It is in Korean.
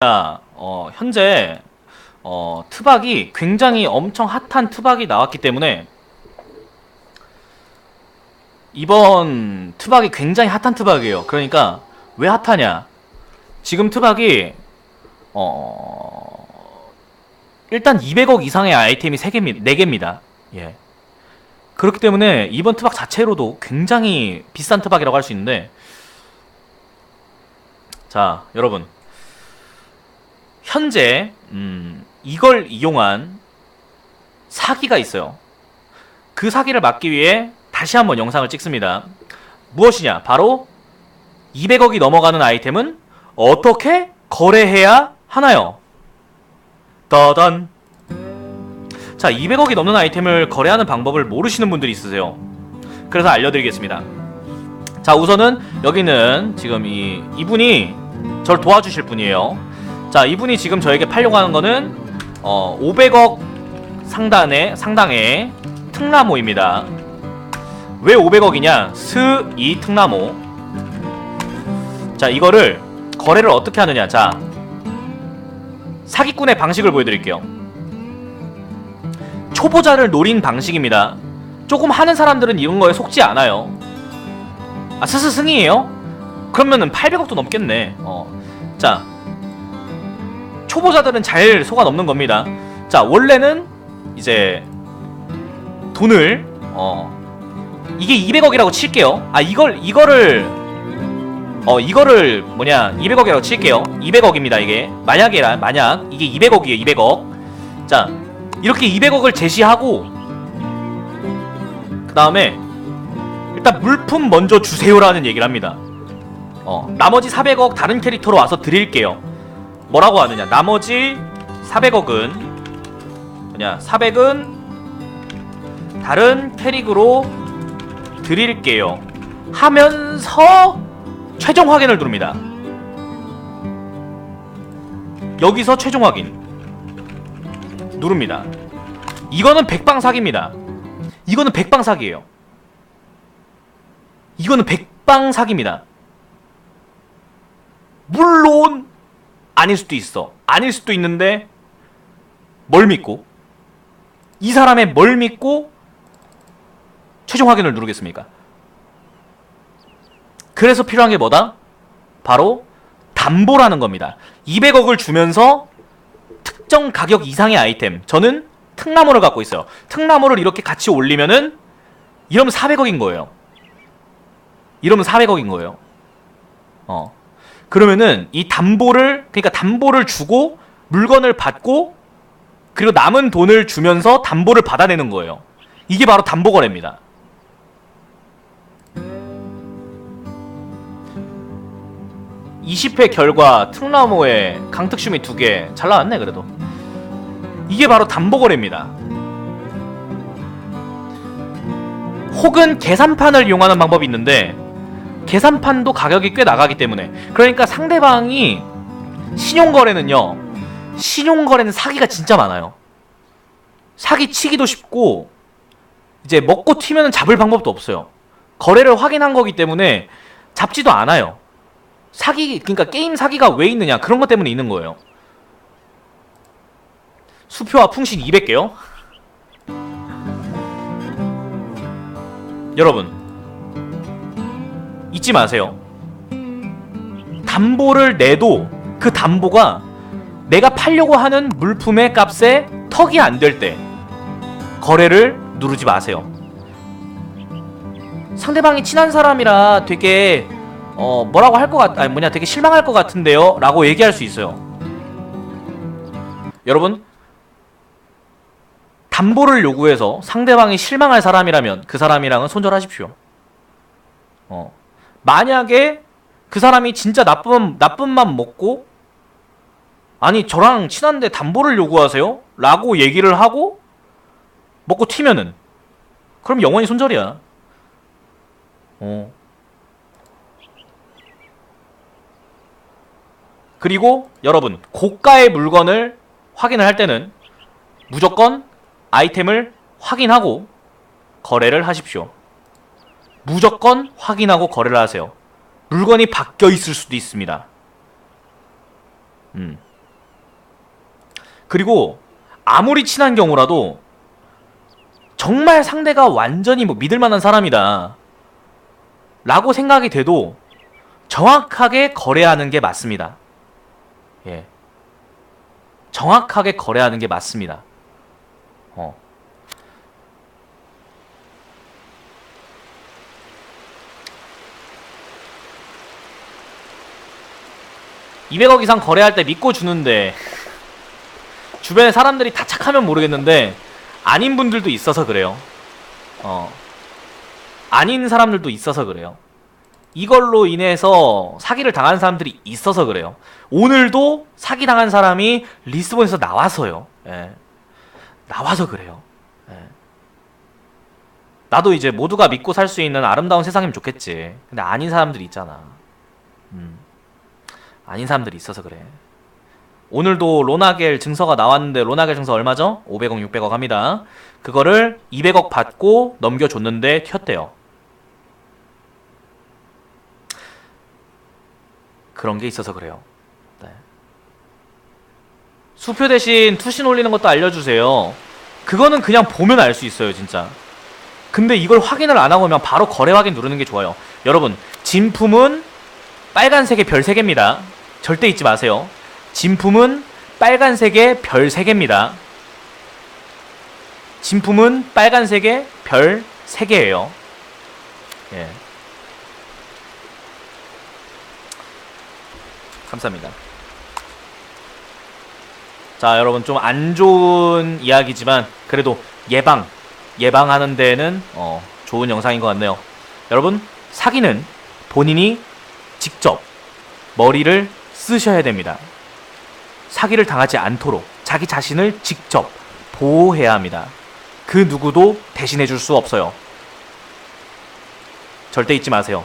어, 현재 어, 트박이 굉장히 엄청 핫한 트박이 나왔기 때문에 이번 트박이 굉장히 핫한 트박이에요. 그러니까 왜 핫하냐? 지금 트박이 어 일단 200억 이상의 아이템이 3개입니다. 4개입니다. 예. 그렇기 때문에 이번 트박 자체로도 굉장히 비싼 트박이라고 할 수 있는데 자, 여러분 현재 음, 이걸 이용한 사기가 있어요. 그 사기를 막기 위해 다시 한번 영상을 찍습니다. 무엇이냐? 바로 200억이 넘어가는 아이템은 어떻게 거래해야 하나요? 따단. 자, 200억이 넘는 아이템을 거래하는 방법을 모르시는 분들이 있으세요. 그래서 알려드리겠습니다. 자, 우선은 여기는 지금 이 이분이 저를 도와주실 분이에요. 자, 이분이 지금 저에게 팔려고 하는 거는 어, 500억 상단의 상당의 특라모입니다. 왜 500억이냐? 스이 특라모. 자, 이거를 거래를 어떻게 하느냐? 자, 사기꾼의 방식을 보여드릴게요. 초보자를 노린 방식입니다. 조금 하는 사람들은 이런 거에 속지 않아요. 아, 스스승이에요? 그러면은 800억도 넘겠네. 어. 자, 초보자들은 잘 속아 넘는 겁니다. 자, 원래는 이제 돈을 어 이게 200억이라고 칠게요. 아, 이걸 이거를 어 이거를 뭐냐 200억이라고 칠게요. 200억입니다 이게 만약에라 만약 이게 200억이에요 200억. 자 이렇게 200억을 제시하고 그 다음에 일단 물품 먼저 주세요라는 얘기를 합니다. 어 나머지 400억 다른 캐릭터로 와서 드릴게요. 뭐라고 하느냐? 나머지 400억은 뭐냐 400은 다른 캐릭으로 드릴게요. 하면서 최종 확인을 누릅니다. 여기서 최종 확인 누릅니다. 이거는 백방 사기입니다. 이거는 백방 사기예요. 이거는 백방 사기입니다. 물론 아닐 수도 있어. 아닐 수도 있는데 뭘 믿고 이 사람의 뭘 믿고 최종 확인을 누르겠습니까? 그래서 필요한 게 뭐다? 바로 담보라는 겁니다. 200억을 주면서 특정 가격 이상의 아이템. 저는 특나무를 갖고 있어요. 특나무를 이렇게 같이 올리면은 이러면 400억인 거예요. 이러면 400억인 거예요. 어. 그러면은 이 담보를 그러니까 담보를 주고 물건을 받고 그리고 남은 돈을 주면서 담보를 받아내는 거예요. 이게 바로 담보 거래입니다. (20회) 결과 특라모의 강특슈미 두개 잘 나왔네 그래도 이게 바로 담보 거래입니다 혹은 계산판을 이용하는 방법이 있는데 계산판도 가격이 꽤 나가기 때문에. 그러니까 상대방이 신용거래는요 신용거래는 사기가 진짜 많아요. 사기 치기도 쉽고 이제 먹고 튀면 잡을 방법도 없어요. 거래를 확인한 거기 때문에 잡지도 않아요. 사기 그러니까 게임 사기가 왜 있느냐 그런 것 때문에 있는 거예요. 수표와 풍신 200개요? 여러분 잊지 마세요. 담보를 내도 그 담보가 내가 팔려고 하는 물품의 값에 턱이 안 될 때 거래를 누르지 마세요. 상대방이 친한 사람이라 되게 어 뭐라고 할 것 같, 아니 뭐냐 되게 실망할 것 같은데요라고 얘기할 수 있어요. 여러분 담보를 요구해서 상대방이 실망할 사람이라면 그 사람이랑은 손절하십시오. 어. 만약에 그 사람이 진짜 나쁜 나쁜 맘 먹고 아니 저랑 친한데 담보를 요구하세요? 라고 얘기를 하고 먹고 튀면은 그럼 영원히 손절이야. 어. 그리고 여러분 고가의 물건을 확인을 할 때는 무조건 아이템을 확인하고 거래를 하십시오. 무조건 확인하고 거래를 하세요. 물건이 바뀌어 있을 수도 있습니다. 음. 그리고 아무리 친한 경우라도 정말 상대가 완전히 뭐 믿을 만한 사람이다. 라고 생각이 돼도 정확하게 거래하는 게 맞습니다. 예. 정확하게 거래하는 게 맞습니다. (200억) 이상 거래할 때 믿고 주는데 주변에 사람들이 다 착하면 모르겠는데 아닌 분들도 있어서 그래요. 어. 아닌 사람들도 있어서 그래요. 이걸로 인해서 사기를 당한 사람들이 있어서 그래요. 오늘도 사기 당한 사람이 리스본에서 나와서요. 예. 나와서 그래요. 예. 나도 이제 모두가 믿고 살 수 있는 아름다운 세상이면 좋겠지. 근데 아닌 사람들이 있잖아. 음. 아닌 사람들이 있어서 그래. 오늘도 로나겔 증서가 나왔는데 로나겔 증서 얼마죠? 500억, 600억 합니다. 그거를 200억 받고 넘겨줬는데 튀었대요. 그런 게 있어서 그래요. 네. 수표 대신 투신 올리는 것도 알려주세요. 그거는 그냥 보면 알 수 있어요, 진짜. 근데 이걸 확인을 안 하고 그냥 바로 거래 확인 누르는 게 좋아요. 여러분, 진품은 빨간색의 별 3개입니다. 절대 잊지 마세요. 진품은 빨간색의 별 3개입니다. 진품은 빨간색의 별 3개예요. 예. 감사합니다. 자, 여러분 좀 안 좋은 이야기지만 그래도 예방 예방하는 데는 어, 좋은 영상인 것 같네요. 여러분 사기는 본인이 직접 머리를 쓰셔야 됩니다. 사기를 당하지 않도록 자기 자신을 직접 보호해야 합니다. 그 누구도 대신해 줄 수 없어요. 절대 잊지 마세요.